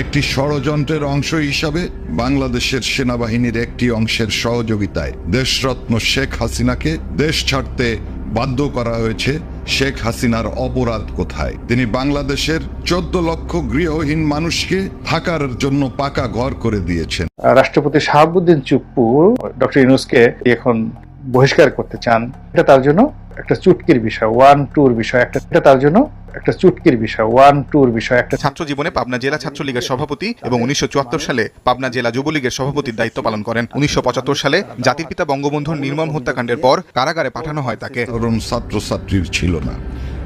একটি ষড়যন্ত্রের অংশ হিসাবে বাংলাদেশের সেনাবাহিনীর একটি অংশের সহযোগিতায় দেশরত্ন শেখ হাসিনাকে দেশ ছাড়তে বাধ্য করা হয়েছে শেখ হাসিনার অপরাধ কোথায়। তিনি বাংলাদেশের চোদ্দ লক্ষ গৃহহীন মানুষকে থাকার জন্য পাকা ঘর করে দিয়েছেন। রাষ্ট্রপতি শাহাবুদ্দিন চুপ্পু ডক্টর ইউনুসকে এখন বহিষ্কার করতে চান, এটা তার জন্য একটা চুটকির বিষয় ওয়ান টুর বিষয় একটা এটা তার জন্য একটা চুটকির বিষয় ওয়ান টুর বিষয় একটা ছাত্র জীবনে পাবনা জেলা ছাত্রলীগের সভাপতি এবং উনিশশো চুয়াত্তর সালে পাবনা জেলা যুবলীগের সভাপতির দায়িত্ব পালন করেন। উনিশশো পঁচাত্তর সালে জাতির পিতা বঙ্গবন্ধুর নির্মম হত্যাকাণ্ডের পর কারাগারে পাঠানো হয় তাকে। ছাত্রছাত্রীর ছিল না।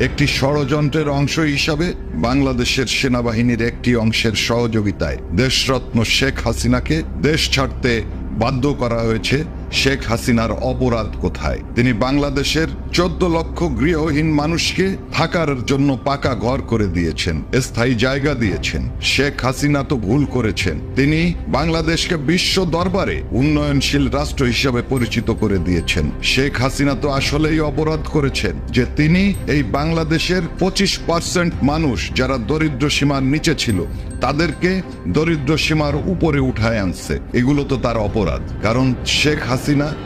একটি ষড়যন্ত্রের অংশ হিসাবে বাংলাদেশের সেনাবাহিনীর একটি অংশের সহযোগিতায় দেশরত্ন শেখ হাসিনাকে দেশ ছাড়তে বাধ্য করা হয়েছে। শেখ হাসিনার অপরাধ কোথায়? তিনি বাংলাদেশের চোদ্দ লক্ষ গৃহহীন মানুষকে থাকার জন্য পাকা ঘর করে দিয়েছেন, স্থায়ী জায়গা দিয়েছেন। শেখ হাসিনা তো ভুল করেছেন। তিনি বাংলাদেশকে বিশ্ব দরবারে উন্নয়নশীল রাষ্ট্র হিসাবে পরিচিত করে দিয়েছেন। শেখ হাসিনা তো আসলেই অপরাধ করেছেন যে তিনি এই বাংলাদেশের পঁচিশ পার্সেন্ট মানুষ যারা দরিদ্র সীমার নিচে ছিল, তাদেরকে দরিদ্র সীমার উপরে উঠায় আনছে। এগুলো তো তার অপরাধ। কারণ শেখ হাসিনা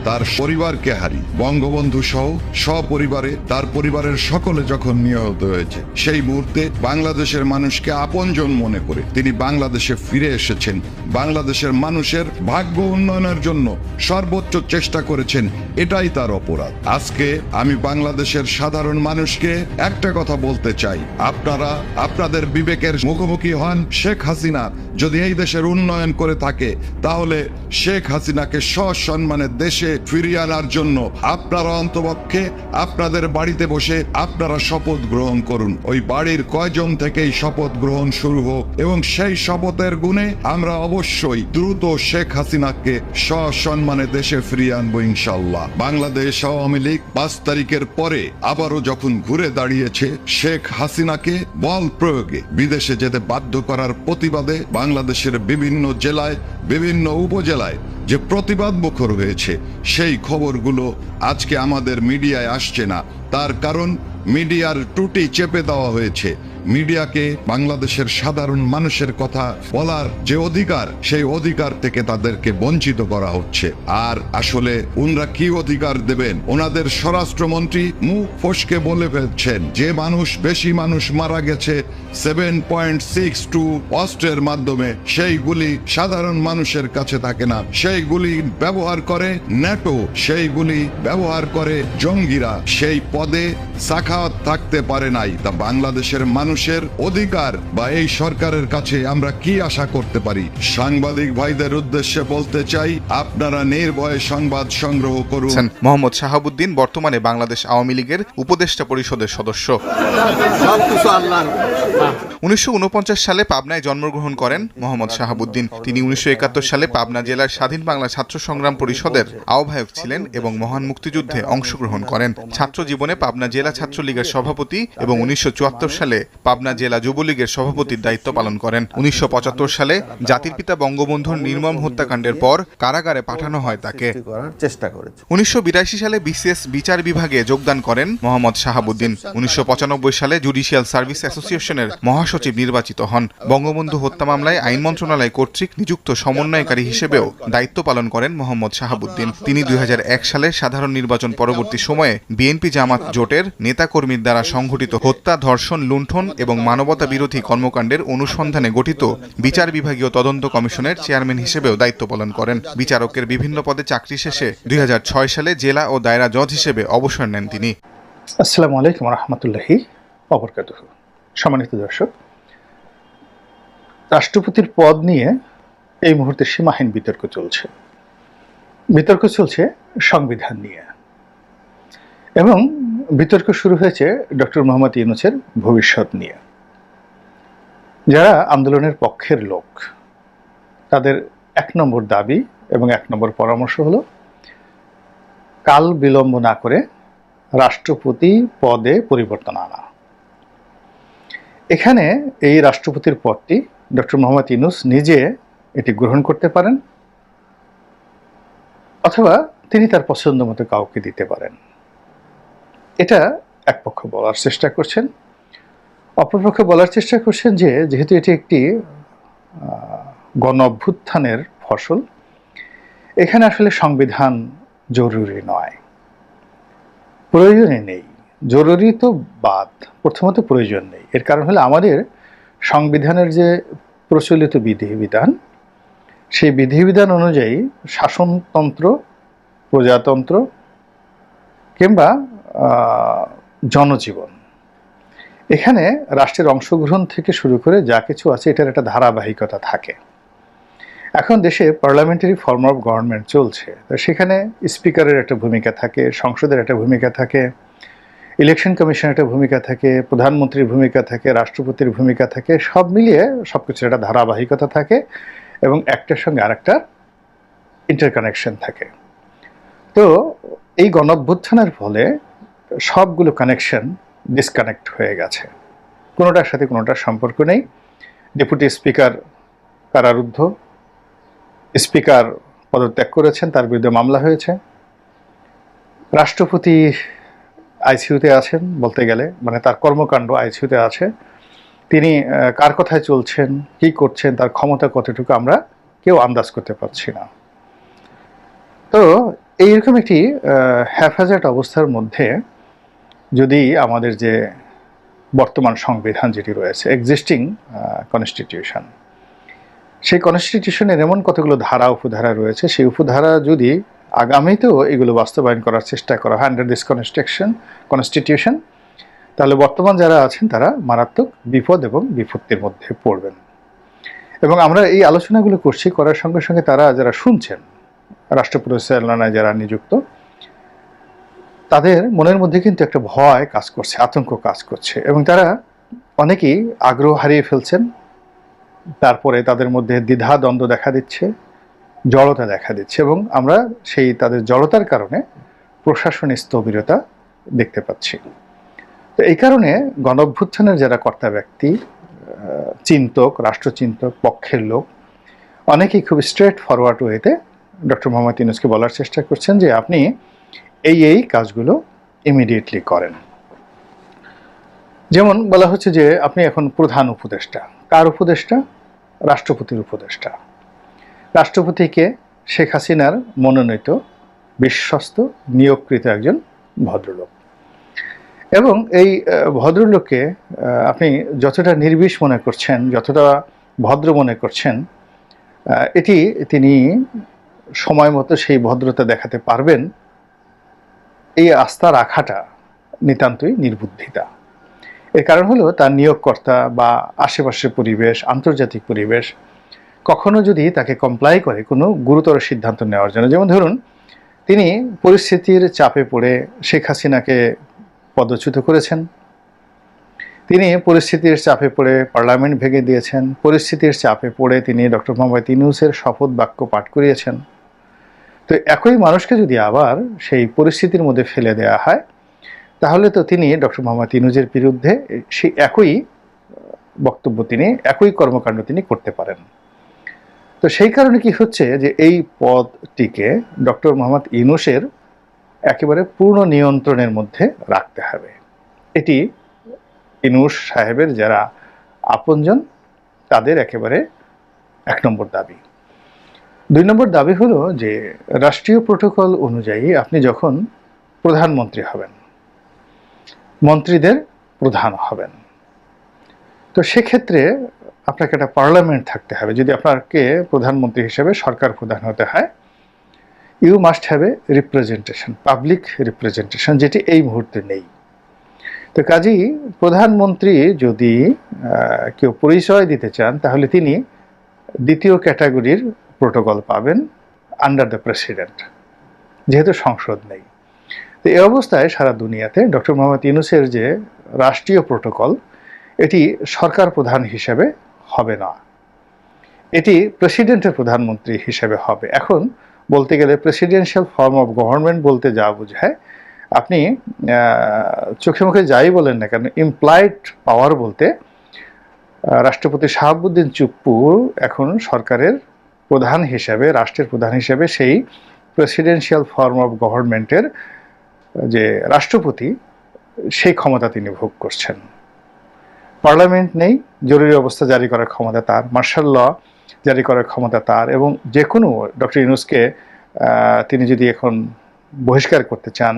তার পরিবারকে হারি। বঙ্গবন্ধু সহ সপরিবারে তার পরিবারের সকলে যখন নিহত হয়েছে, সেই মুহূর্তে বাংলাদেশের মানুষকে আপনজন মনে করে তিনি বাংলাদেশে ফিরে এসেছেন। বাংলাদেশের মানুষের ভাগ্য উন্নয়নের জন্য সর্বোচ্চ চেষ্টা করেছেন, এটাই তার অপরাধ। আজকে আমি বাংলাদেশের সাধারণ মানুষকে একটা কথা বলতে চাই। আপনারা, আপনাদের বিবেকের মুখোমুখি হন শেখ হাসিনা যদি এই দেশের উন্নয়ন করে থাকে, তাহলে শেখ হাসিনাকে সসম্মানে দেশে ফিরিয়ে আনার জন্য আপনারা অন্তপক্ষে, আপনাদের বাড়িতে বসে আপনারা শপথ গ্রহণ করুন। ওই বাড়ির কয়জন থেকেই শপথ গ্রহণ শুরু হোক, এবং সেই শপথের গুণে আমরা অবশ্যই দ্রুত শেখ হাসিনাকে সসম্মানে দেশে ফিরিয়ে আনব ইনশাল্লাহ বাংলাদেশ আওয়ামী লীগ পাঁচ তারিখের পরে আবারও যখন ঘুরে দাঁড়িয়েছে, শেখ হাসিনাকে বল প্রয়োগে বিদেশে যেতে বাধ্য করার প্রতিবাদে বাংলাদেশের বিভিন্ন জেলায়, বিভিন্ন উপজেলায় যে প্রতিবাদ মুখর হয়েছে, সেই খবরগুলো আজকে আমাদের মিডিয়ায় আসছে না। তার কারণ মিডিয়ার টুটি চেপে দেওয়া হয়েছে। মিডিয়াকে বাংলাদেশের সাধারণ মানুষের কথা বলার যে অধিকার, সেই অধিকার থেকে তাদেরকে বঞ্চিত করা হচ্ছে। আর আসলে উনরা কি অধিকার দেবেন? ওনাদের স্বরাষ্ট্রমন্ত্রী মুখ ফসকে বলে ফেলছেন, যে মানুষ, বেশি মানুষ মারা গেছে সেভেন পয়েন্ট সিক্স টু অস্ত্রের মাধ্যমে সেইগুলি সাধারণ মানুষের কাছে থাকে না। সেইগুলি ব্যবহার করে ন্যাটো সেইগুলি ব্যবহার করে জঙ্গিরা। সেই পদে সাখাওয়াত থাকতে পারে নাই। তা বাংলাদেশের মানুষের অধিকার বা এই সরকারের কাছে আমরা কি আশা করতে পারি? সাংবাদিক ভাইদের উদ্দেশ্যে বলতে চাই আপনারা নির্ভয়ে সংবাদ সংগ্রহ করুন। মোহাম্মদ শাহাবুদ্দিন বর্তমানে বাংলাদেশ আওয়ামী লীগের উপদেষ্টা পরিষদের সদস্য। উনিশশো উনপঞ্চাশ সালে পাবনায় জন্মগ্রহণ করেন মোহাম্মদ শাহাবুদ্দিন। তিনি উনিশশো একাত্তর সালে পাবনা জেলার স্বাধীন বাংলা ছাত্র সংগ্রাম পরিষদের আহ্বায়ক ছিলেন এবং মহান মুক্তিযুদ্ধে অংশগ্রহণ করেন। ছাত্র জীবনে পাবনা জেলা ছাত্রলীগের সভাপতি এবং উনিশশো চুয়াত্তর সালে পাবনা জেলা যুবলীগের সভাপতির দায়িত্ব পালন করেন। উনিশশো পঁচাত্তর সালে জাতির পিতা বঙ্গবন্ধুর নির্মম হত্যাকাণ্ডের পর কারাগারে পাঠানো হয় তাকে। চেষ্টা করেছে। উনিশশো বিরাশি সালে বিসিএস বিচার বিভাগে যোগদান করেন মোহাম্মদ শাহাবুদ্দিন। উনিশশো পঁচানব্বই সালে জুডিশিয়াল সার্ভিস অ্যাসোসিয়েশনের মহাসচিব নির্বাচিত হন। বঙ্গবন্ধু হত্যা মামলায় আইন মন্ত্রণালয় কর্তৃক নিযুক্ত সমন্বয়কারী হিসেবেও দায়িত্ব পালন করেন মোহাম্মদ শাহাবুদ্দিন। তিনি দুই সালের সাধারণ নির্বাচন পরবর্তী সময়ে বিএনপি জামাত জোটের নেতাকর্মীর দ্বারা সংঘটিত হত্যা, ধর্ষণ, লুণ্ঠন এবং মানবতা বিরোধী কর্মকাণ্ডের অনুসন্ধানে গঠিত বিচার বিভাগীয় তদন্ত কমিশনের চেয়ারম্যান হিসেবেও দায়িত্ব পালন করেন। বিচারকের বিভিন্ন পদে চাকরি শেষে দুই হাজার ছয় সালে জেলা ও দায়রা জজ হিসেবে অবসর নেন তিনি। আসসালামু আলাইকুম রহমতুল্লাহি অবরকাত সম্মানিত দর্শক, রাষ্ট্রপতির পদ নিয়ে এই মুহূর্তে সীমাহীন বিতর্ক চলছে। বিতর্ক চলছে সংবিধান নিয়ে। এবং বিতর্ক শুরু হয়েছে ডক্টর মোহাম্মদ ইউনুসের ভবিষ্যৎ নিয়ে। যারা আন্দোলনের পক্ষের লোক, তাদের এক নম্বর দাবি এবং এক নম্বর পরামর্শ হলো, কাল বিলম্ব না করে রাষ্ট্রপতি পদে পরিবর্তন আনা। এখানে এই রাষ্ট্রপতির পদটি ডক্টর মোহাম্মদ ইউনুস নিজে এটি গ্রহণ করতে পারেন অথবা তিনি তার পছন্দ মতো কাউকে দিতে পারেন। এটা এক পক্ষ বলার চেষ্টা করছেন। অপরপক্ষ বলার চেষ্টা করছেন যে, যেহেতু এটি একটি গণ অভ্যুত্থানের ফসল, এখানে আসলে সংবিধান জরুরি নয়। প্রয়োজনে নেই। জরুরি তো বাদ, প্রথমত প্রয়োজন নেই। এর কারণ হলো আমাদের সংবিধানের যে প্রচলিত বিধিবিধান, সেই বিধিবিধান অনুযায়ী শাসনতন্ত্র, প্রজাতন্ত্র কিংবা জনজীবন। এখানে রাষ্ট্রের অংশগ্রহণ থেকে শুরু করে যা কিছু আছে এটার একটা ধারাবাহিকতা থাকে। এখন দেশে পার্লামেন্টারি ফর্ম অফ গভর্নমেন্ট চলছে। তো সেখানে স্পিকারের একটা ভূমিকা থাকে, সংসদের একটা ভূমিকা থাকে। ইলেকশন কমিশনের একটা ভূমিকা থাকে, প্রধানমন্ত্রীর ভূমিকা থাকে, রাষ্ট্রপতির ভূমিকা থাকে, সব মিলিয়ে সব কিছুর একটা ধারাবাহিকতা থাকে এবং একটার সঙ্গে আর আরেকটা ইন্টারকানেকশন থাকে। তো এই গণঅভ্যুত্থানের ফলে সবগুলো কানেকশন ডিসকানেক্ট হয়ে গেছে। কোনোটার সাথে কোনোটার সম্পর্ক নেই। ডেপুটি স্পিকার কারারুদ্ধ স্পিকার পদত্যাগ করেছেন, তার বিরুদ্ধে মামলা হয়েছে। রাষ্ট্রপতি আইসিইউতে আছেন বলতে গেলে মানে তার কর্মকাণ্ড আইসিইউতে আছে। তিনি কার কথায় চলছেন, কি করছেন, তার ক্ষমতা কতটুকু আমরা কেউ আন্দাজ করতে পারছি না। তো এইরকম একটি হ্যাফাজার্ট অবস্থার মধ্যে যদি আমাদের যে বর্তমান সংবিধান যেটি রয়েছে এক্সিস্টিং কনস্টিটিউশন সেই কনস্টিটিউশনের এমন কতগুলো ধারা, উপধারা রয়েছে, সেই উপধারা যদি আগামীতেও এগুলো বাস্তবায়ন করার চেষ্টা করা হয় আন্ডার দিস কনস্ট্রাকশন কনস্টিটিউশন তাহলে বর্তমান যারা আছেন, তারা মারাত্মক বিপদ এবং বিপত্তির মধ্যে পড়বেন। এবং আমরা এই আলোচনাগুলো করছি, করার সঙ্গে সঙ্গে তারা যারা শুনছেন রাষ্ট্র পরিচালনায় যারা নিযুক্ত, তাদের মনের মধ্যে কিন্তু একটা ভয় কাজ করছে, আতঙ্ক কাজ করছে। এবং তারা অনেকেই আগ্রহ হারিয়ে ফেলছেন, তারপরে তাদের মধ্যে দ্বিধা দ্বন্দ্ব দেখা দিচ্ছে। জড়তা দেখা দিচ্ছে এবং আমরা সেই তাদের জড়তার কারণে প্রশাসনের স্থবিরতা দেখতে পাচ্ছি। তো এই কারণে গণঅভ্যুত্থানের যারা কর্তা ব্যক্তি চিন্তক, রাষ্ট্রচিন্তক, পক্ষের লোক, অনেকেই খুব স্ট্রেট ফরওয়ার্ড ওয়েতে ডক্টর মোহাম্মদ ইউনুসকে বলার চেষ্টা করছেন যে আপনি এই এই কাজগুলো ইমিডিয়েটলি করেন। যেমন বলা হচ্ছে যে আপনি এখন প্রধান উপদেষ্টা। কার উপদেষ্টা? রাষ্ট্রপতির উপদেষ্টা। রাষ্ট্রপতিকে শেখ হাসিনার মনোনীত বিশ্বস্ত নিয়োগকৃত একজন ভদ্রলোক। এবং এই ভদ্রলোককে আপনি যতটা নির্বিষ মনে করছেন, যতটা ভদ্র মনে করছেন এটি তিনি সময় মতো সেই ভদ্রতা দেখাতে পারবেন। এই আস্থা রাখাটা নিতান্তই নির্বুদ্ধিতা। এর কারণ হলো তার নিয়োগকর্তা বা আশেপাশের পরিবেশ, আন্তর্জাতিক পরিবেশ কখনো যদি তাকে কমপ্লাই করে কোনো গুরুতর সিদ্ধান্ত নেওয়ার জন্য, যেমন ধরুন, তিনি পরিস্থিতির চাপে পড়ে শেখ হাসিনাকে পদচ্যুত করেছেন, তিনি পরিস্থিতির চাপে পড়ে পার্লামেন্ট ভেঙে দিয়েছেন, পরিস্থিতির চাপে পড়ে তিনি ডক্টর মোহাম্মদ ইউনুসের শপথ বাক্য পাঠ করিয়েছেন। তো একই মানুষকে যদি আবার সেই পরিস্থিতির মধ্যে ফেলে দেওয়া হয়, তাহলে তো তিনি ডক্টর মোহাম্মদ ইনুজের বিরুদ্ধে সেই একই বক্তব্য তিনি, একই কর্মকাণ্ড তিনি করতে পারেন। তো সেই কারণে কি হচ্ছে যে এই পদটিকে ডক্টর মোহাম্মদ ইনুসের একেবারে পূর্ণ নিয়ন্ত্রণের মধ্যে রাখতে হবে। এটি ইনুস সাহেবের যারা আপনজন, তাদের একেবারে এক নম্বর দাবি। দুই নম্বর দাবি হলো যে রাষ্ট্রীয় প্রোটোকল অনুযায়ী আপনি যখন প্রধানমন্ত্রী হবেন, মন্ত্রীদের প্রধান হবেন। তো সেক্ষেত্রে আপনাকে একটা পার্লামেন্ট থাকতে হবে, যদি আপনাকে প্রধানমন্ত্রী হিসেবে সরকার প্রধান হতে হয় you must have a representation public representation যেটি এই মুহূর্তে নেই। তো কাজেই প্রধানমন্ত্রী যদি কেউ পরিচয় দিতে চান, তাহলে তিনি দ্বিতীয় ক্যাটাগরির প্রোটোকল পাবেন আন্ডার দ্য প্রেসিডেন্ট যেহেতু সংসদ নেই। তো এই অবস্থায় সারা দুনিয়াতে ডক্টর মোহাম্মদ ইউনুসের যে রাষ্ট্রীয় প্রোটোকল, এটি সরকার প্রধান হিসেবে হবে না। এটি প্রেসিডেন্টের প্রধানমন্ত্রী হিসেবে হবে। এখন বলতে গেলে প্রেসিডেন্সিয়াল ফর্ম অফ গভর্নমেন্ট বলতে যা বোঝায়, আপনি চোখে মুখে যাই বলেন না কেন ইমপ্লয়েড পাওয়ার বলতে রাষ্ট্রপতি শাহাবুদ্দিন চুপ্পু এখন সরকারের প্রধান হিসেবে, রাষ্ট্রের প্রধান হিসেবে সেই প্রেসিডেন্সিয়াল ফর্ম অফ গভর্নমেন্টের যে রাষ্ট্রপতি, সেই ক্ষমতা তিনি ভোগ করছেন। পার্লামেন্ট নেই, জরুরি অবস্থা জারি করার ক্ষমতা তার, মার্শাল ল জারি করার ক্ষমতা তার, এবং যে কোনো ডক্টর ইউনুসকে তিনি যদি এখন বহিষ্কার করতে চান,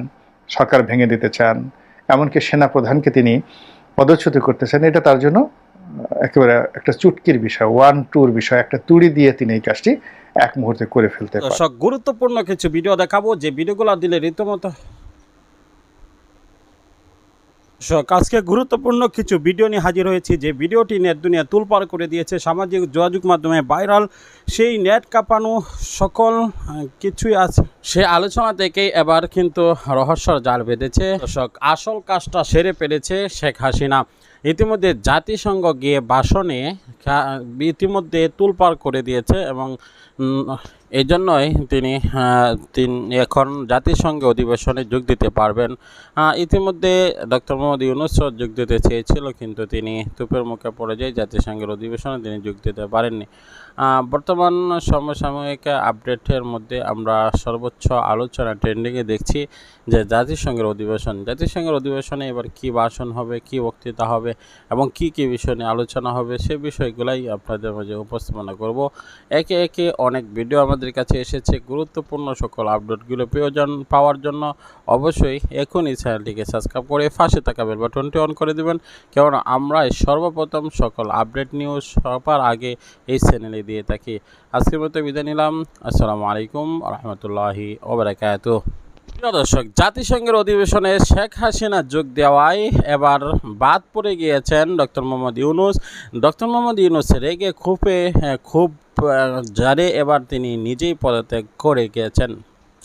সরকার ভেঙে দিতে চান, এমনকি সেনা প্রধানকে তিনি পদচ্যুত করতে চান, এটা তার জন্য একেবারে একটা চুটকির বিষয়, ওয়ান টুর বিষয়, একটা তুড়ি দিয়ে তিনি এই কাজটি এক মুহূর্তে করে ফেলতে পারেন। গুরুত্বপূর্ণ কিছু ভিডিও দেখাবো, যে ভিডিওগুলো দিলে রীতিমতো আজকে গুরুত্বপূর্ণ কিছু ভিডিও নিয়ে হাজির হয়েছি। যে ভিডিওটি নেট দুনিয়া তুলপার করে দিয়েছে, সামাজিক যোগাযোগ মাধ্যমে ভাইরাল, সেই নেট কাঁপানো সকল কিছুই আছে। সে আলোচনা থেকেই এবার কিন্তু রহস্যর জাল বেঁধেছে। দর্শক, আসল কাজটা সেরে পেরেছে শেখ হাসিনা। ইতিমধ্যে জাতিসংঘ গিয়ে ভাষণে ইতিমধ্যে তুলপার করে দিয়েছে এবং এই জন্যই তিনি তিনি, এখন জাতিসংঘ অধিবেশনে যোগ দিতে পারবেন। ইতিমধ্যে ডক্টর মোহাম্মদ ইউনুস যোগ দিতে চেয়েছিল, কিন্তু তিনি তুপের মুখে পড়ে যায় জাতিসংঘের অধিবেশনে তিনি যোগ দিতে পারেননি। বর্তমান সমসাময়িক আপডেটের মধ্যে আমরা সর্বোচ্চ আলোচনা ট্রেন্ডিংয়ে দেখছি যে জাতিসংঘের অধিবেশন, জাতিসংঘের অধিবেশনে এবার কি ভাষণ হবে, কি বক্তৃতা হবে এবং কি কি বিষয় নিয়ে আলোচনা হবে সে বিষয়গুলাই আপনাদের মাঝে উপস্থাপনা করব। একে একে অনেক ভিডিও আমাদের কাছে এসেছে গুরুত্বপূর্ণ সকল আপডেটগুলো। প্রয়োজন পাওয়ার জন্য অবশ্যই এখনই চ্যানেলটিকে সাবস্ক্রাইব করে ফাঁসে থাকা বেল বাটনটি অন করে দেবেন। কেননা আমরা সর্বপ্রথম সকল আপডেট নিউজ সবার আগে এই চ্যানেলে দিয়ে থাকি। আজকের মতো বিদায় নিলাম। আসসালামু আলাইকুম রহমতুল্লাহি ওবরাকাতু প্রিয় দর্শক, জাতিসংঘের অধিবেশনে শেখ হাসিনা যোগ দেওয়ায় এবার বাদ পড়ে গিয়েছেন ডক্টর মোহাম্মদ ইউনুস। ডক্টর মোহাম্মদ ইউনুস রেগে খুবই খুব জারে এবার তিনি নিজেই পদত্যাগ করে গিয়েছেন।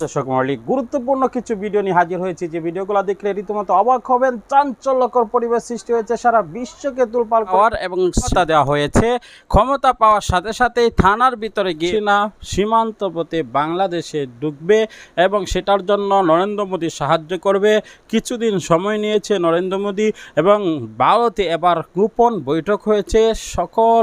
দর্শক মৌলিক গুরুত্বপূর্ণ কিছু ভিডিও নিয়ে হাজির হয়েছে। যে ভিডিওগুলো দেখলে রীতিমতো অবাক হবেন চাঞ্চল্যকর পরিবেশ সৃষ্টি হয়েছে সারা বিশ্বকে তুলপাল করার এবং ক্ষমতা দেওয়া হয়েছে। ক্ষমতা পাওয়ার সাথে সাথেই থানার ভিতরে গিয়ে না সীমান্ত পথে বাংলাদেশে ঢুকবে এবং সেটার জন্য নরেন্দ্র মোদী সাহায্য করবে। কিছুদিন সময় নিয়েছে নরেন্দ্র মোদী এবং ভারতে এবার গোপন বৈঠক হয়েছে। সকল